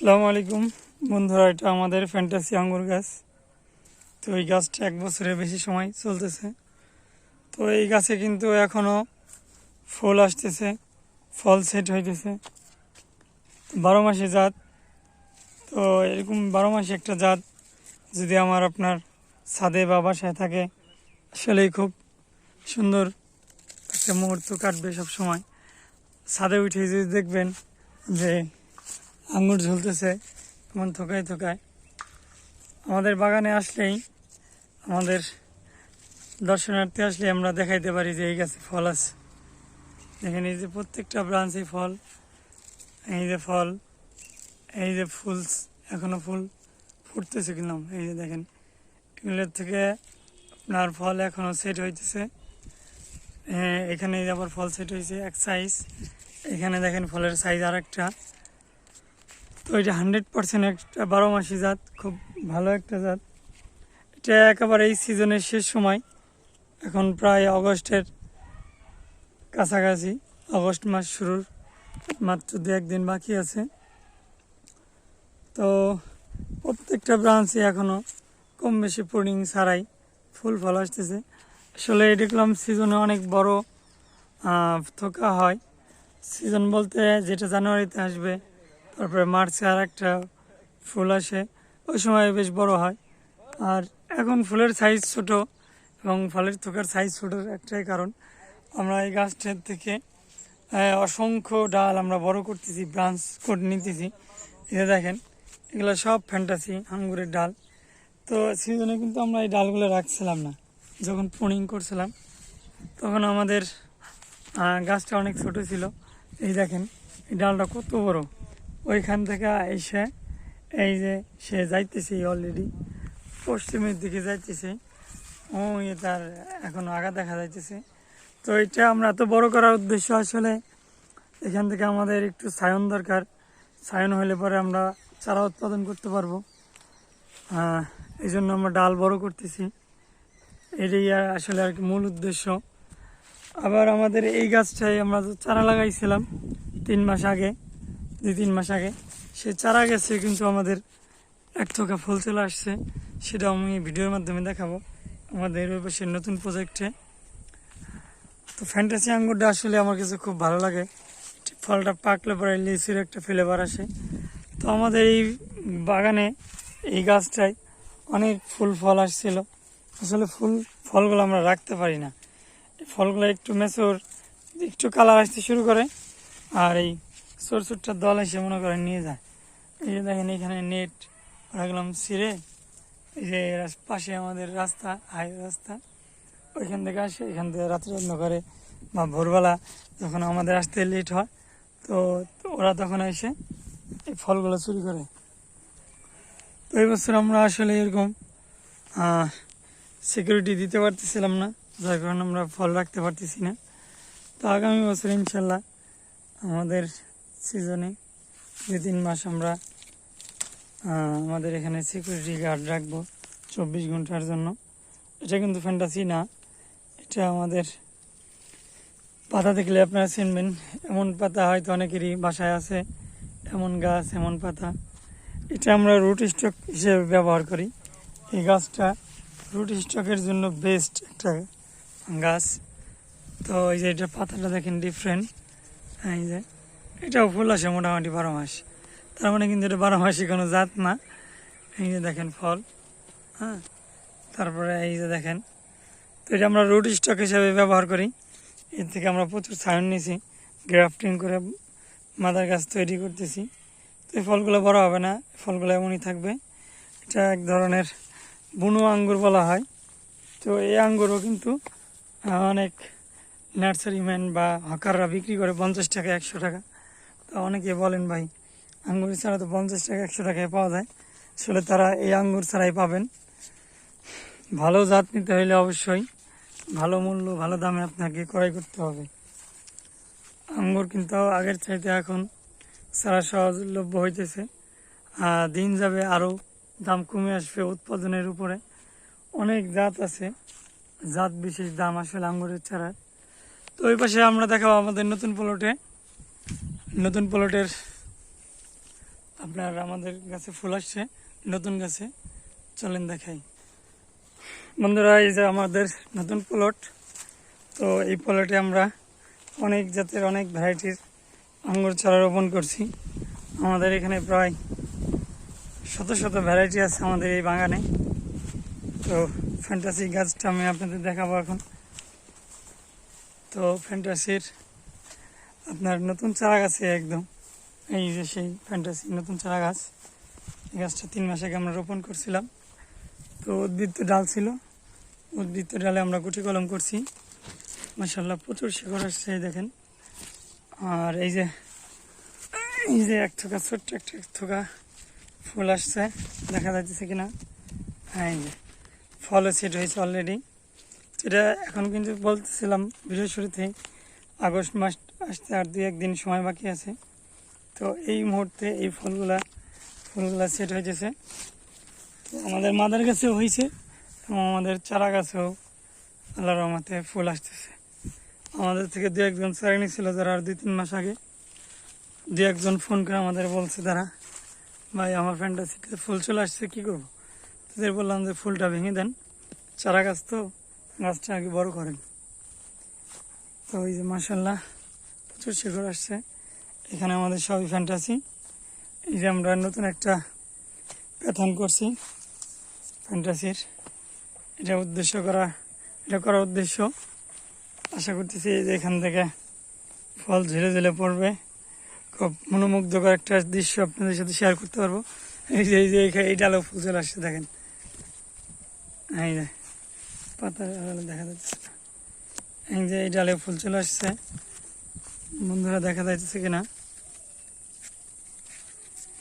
আসসালামু আলাইকুম। বন্ধুরা, এটা আমাদের ফ্যান্টাসি আঙ্গুর গাছ। তো এই গাছটা এক বছরের বেশি সময় চলতেছে। তো এই গাছে কিন্তু এখনও ফুল আসতেছে, ফল সেট হইতেছে। বারো মাসে জাত। তো এরকম বারো মাসে একটা জাত যদি আমার আপনার ছাদে বা বাসায় থাকে, আসলেই খুব সুন্দর একটা মুহূর্ত কাটবে সব সময় ছাদে উঠে যদি দেখবেন যে আঙ্গুর ঝুলতেছে এমন থোকায় থোকায়। আমাদের বাগানে আসলেই আমাদের দর্শনার্থী আসলে আমরা দেখাইতে পারি যে এই গাছে ফল আছে। দেখেন এই যে প্রত্যেকটা ব্রাঞ্চে ফল এই যে ফল এই যে ফুল এখনও ফুল ফুটতেছে কিনলাম এই যে দেখেন এগুলোর থেকে আপনার ফল এখনও সেট হইতেছে। হ্যাঁ, এখানে আবার ফল সেট হয়েছে এক সাইজ এখানে দেখেন ফলের সাইজ আর একটা তো এটা হান্ড্রেড পার্সেন্ট একটা বারো মাসি জাত, খুব ভালো একটা জাত। এটা একেবারে এই সিজনের শেষ সময়। এখন প্রায় অগস্টের কাছাকাছি, অগস্ট মাস শুরুর, মাত্র দু একদিন বাকি আছে। তো প্রত্যেকটা ব্রাঞ্চে এখনও কম বেশি পুডিং ছাড়াই ফুল ফল আসতেছে। আসলে এই দেখলাম সিজনে অনেক বড় থোকা হয়। সিজন বলতে যেটা জানুয়ারিতে আসবে তারপরে মার্চে আর একটা ফুল আসে। ওই সময় বেশ বড় হয়। আর এখন ফুলের সাইজ ছোট এবং ফলের থোকার সাইজ ছোটোর একটাই কারণ। আমরা এই গাছটার থেকে অসংখ্য ডাল আমরা বড় করতেছি ব্রাঞ্চ করে নিতেছি। এটা দেখেন, এগুলো সব ফ্যান্টাসি আঙ্গুরের ডাল। তো সিজনে কিন্তু আমরা এই ডালগুলো রাখছিলাম না। যখন পুনিং করছিলাম, তখন আমাদের গাছটা অনেক ছোট ছিল। এই দেখেন, এই ডালটা কত বড়। ওইখান থেকে এসে এই যে সে যাইতেছে অলরেডি পশ্চিমের দিকে যাইতেছে। ওই তার এখনও আগা দেখা যাইতেছে। তো এটা আমরা এত বড় করার উদ্দেশ্য আসলে এখান থেকে আমাদের একটু সায়ন দরকার। সায়ন হলে পরে আমরা চারা উৎপাদন করতে পারব। এই জন্য আমরা ডাল বড় করতেছি। এটাই আসলে আর কি মূল উদ্দেশ্য। আবার আমাদের এই গাছটায় আমরা চারা লাগাইছিলাম তিন মাস আগে দুই তিন মাস আগে। সে চারা গেছে, কিন্তু আমাদের এক থোকা ফুল চলে আসছে। সেটা আমি ভিডিওর মাধ্যমে দেখাবো। আমাদের ওই নতুন প্রজেক্টে। তো ফ্যান্টাসি আঙ্গুরটা আসলে আমার কাছে খুব ভালো লাগে। ফলটা পাকলে পরে লিচুর একটা ফ্লেভার আসে। তো আমাদের এই বাগানে, এই গাছটায় অনেক ফুল ফল আসছিল। আসলে ফুল, ফলগুলো আমরা রাখতে পারি না। ফলগুলো একটু মেচোর একটু কালার আসতে শুরু করে। আর এই ছোট ছোট্ট দল এসে মনে করে নিয়ে যায়। এই যে দেখেন এখানে নেট রাখলাম, ছিঁড়ে। এই যে পাশে আমাদের রাস্তা, হাই রাস্তা। ওইখান থেকে আসে, এখান থেকে রাত্রে করে বা ভোরবেলা যখন আমাদের আসতে লেট হয়, তো তো ওরা তখন এসে এই ফলগুলো চুরি করে। তো এই বছর আমরা আসলে এরকম সিকিউরিটি দিতে পারতেছিলাম না, যার কারণে আমরা ফল রাখতে পারতেছি না। তো আগামী বছর ইনশাল্লাহ আমাদের সিজনে। দু তিন মাস আমরা আমাদের এখানে সিকিউরিটি গার্ড রাখব চব্বিশ ঘণ্টার জন্য। এটা কিন্তু ফ্যান্টাসি না। এটা আমাদের পাতা দেখলে আপনারা চিনবেন। এমন পাতা হয়তো অনেকেরই বাসায় আছে। এমন গাছ, এমন পাতা। এটা আমরা রুট স্টক হিসেবে ব্যবহার করি। এই গাছটা রুট স্টকের জন্য বেস্ট একটা গাছ। তো এই যে এটা পাতাটা দেখেন ডিফারেন্ট এই যে এটাও ফুল আসে মোটামুটি বারো মাস। তার মানে কিন্তু এটা বারো মাসই কোনো জাত না। এই যে দেখেন ফল হ্যাঁ? তারপরে এই যে দেখেন, তো এটা আমরা রুট স্টক হিসাবে ব্যবহার করি। এর থেকে আমরা প্রচুর ছায়ন নিয়েছি, গ্রাফটিং করে মাদার গাছ তৈরি করতেছি। তো এই ফলগুলো বড় হবে না ফলগুলো এমনই থাকবে। এটা এক ধরনের বুনো আঙ্গুর বলা হয়। তো এই আঙ্গুরও কিন্তু অনেক নার্সারি ম্যান বা হকাররা বিক্রি করে পঞ্চাশ টাকা, একশো টাকা। তো অনেকে বলেন ভাই, আঙ্গুর ছাড়া তো পঞ্চাশ টাকা, একশো টাকায় পাওয়া যায়। আসলে তারা এই আঙ্গুর ছাড়াই পাবেন। ভালো জাত নিতে হলে অবশ্যই ভালো মূল্য, ভালো দামে আপনাকে ক্রয় করতে হবে। আঙ্গুর কিন্তু আগের চাইতে এখন সারা সহজলভ্য হইতেছে। দিন যাবে আরও দাম কমে আসবে উৎপাদনের উপরে। অনেক জাত আছে, জাত বিশেষ দাম আসলে আঙ্গুরের চারার তো ওই পাশে আমরা দেখাবো আমাদের নতুন প্লটে নতুন প্লটের আপনার আমাদের গাছে ফুল আসছে, নতুন গাছে। চলেন দেখাই। বন্ধুরা, এই যে আমাদের নতুন প্লট। তো এই প্লটে আমরা অনেক জাতের, অনেক ভ্যারাইটির আঙ্গুর চারা রোপণ করছি। আমাদের এখানে প্রায় শত শত ভ্যারাইটি আছে আমাদের এই বাগানে। তো ফ্যান্টাসি গাছটা আমি আপনাদের দেখাবো এখন। তো ফ্যান্টাসির আপনার নতুন চারা গাছে একদম। এই যে সেই ফ্যান্টাসি নতুন চারা গাছ। এই গাছটা তিন মাস আগে আমরা রোপণ করছিলাম। তো উদ্ভিদ তো ডাল ছিল। উদ্ভিদ তো ডালে আমরা গুটি কলম করছি। মাসাল্লাহ প্রচুর শিকড় আসছে দেখেন। আর এই যে এই যে এক থোকা, ছোট্ট একটা এক থোকা ফুল আসছে। দেখা যাচ্ছে কিনা? হ্যাঁ যে ফলও সেট হয়েছে অলরেডি এটা এখন কিন্তু বলতেছিলাম ভিডিও আগস্ট মাস আসতে আর দুই একদিন সময় বাকি আছে। তো এই মুহূর্তে এই ফুলগুলা ফুলগুলা সেট হয়ে গেছে তো আমাদের মাদার গাছেও হয়েছে এবং আমাদের চারা গাছেও আল্লাহ রহমতে ফুল আসতেছে। আমাদের থেকে দু একজন চারা নিয়েছিল যারা আর দুই তিন মাস আগে। দু একজন ফোন করে আমাদের বলছে তারা ভাই, আমার ফ্যান্টাসিতে ফুল চলে আসছে, কী করব? তাদের বললাম যে, ফুলটা ভেঙে দেন। চারা গাছ তো, গাছটা আগে বড় করেন। তো ওই যে মাসাল্লাহ প্রচুর শিকড় আসছে। এখানে আমাদের সবই ফ্যান্টাসি এই যে আমরা নতুন একটা প্যাথান করছি ফ্যান্টাসির এটা উদ্দেশ্য করা, এটা করার উদ্দেশ্য। আশা করতেছি যে এখান থেকে ফল ঝেলে ঝেলে পড়বে। খুব মনোমুগ্ধকর একটা দৃশ্য আপনাদের সাথে শেয়ার করতে পারব। এই যে এই যে, এই ডালেও ফুল চলে আসছে, দেখেন। এই যে পাতা দেখা যাচ্ছে। এই যে, এই ডালে ফুল চলে আসছে। বন্ধুরা দেখা যাচ্ছে কিনা?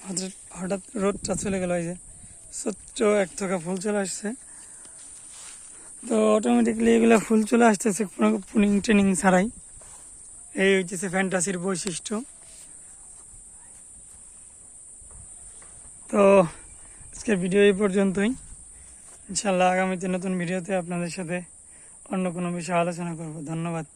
হঠাৎ হঠাৎ রোদটা চলে গেল এই যে। ছোট্ট এক থোকা ফুল চলে আসছে। তো অটোমেটিকলি এগুলো ফুল চলে আসতেছে কোনো পুনিং ট্রেনিং ছাড়াই। এই হচ্ছে ফ্যান্টাসির বৈশিষ্ট্য। তো আজকের ভিডিও এই পর্যন্তই। ইনশাল্লাহ আগামীতে নতুন ভিডিওতে আপনাদের সাথে অন্য কোনো বিষয়ে আলোচনা করব। ধন্যবাদ।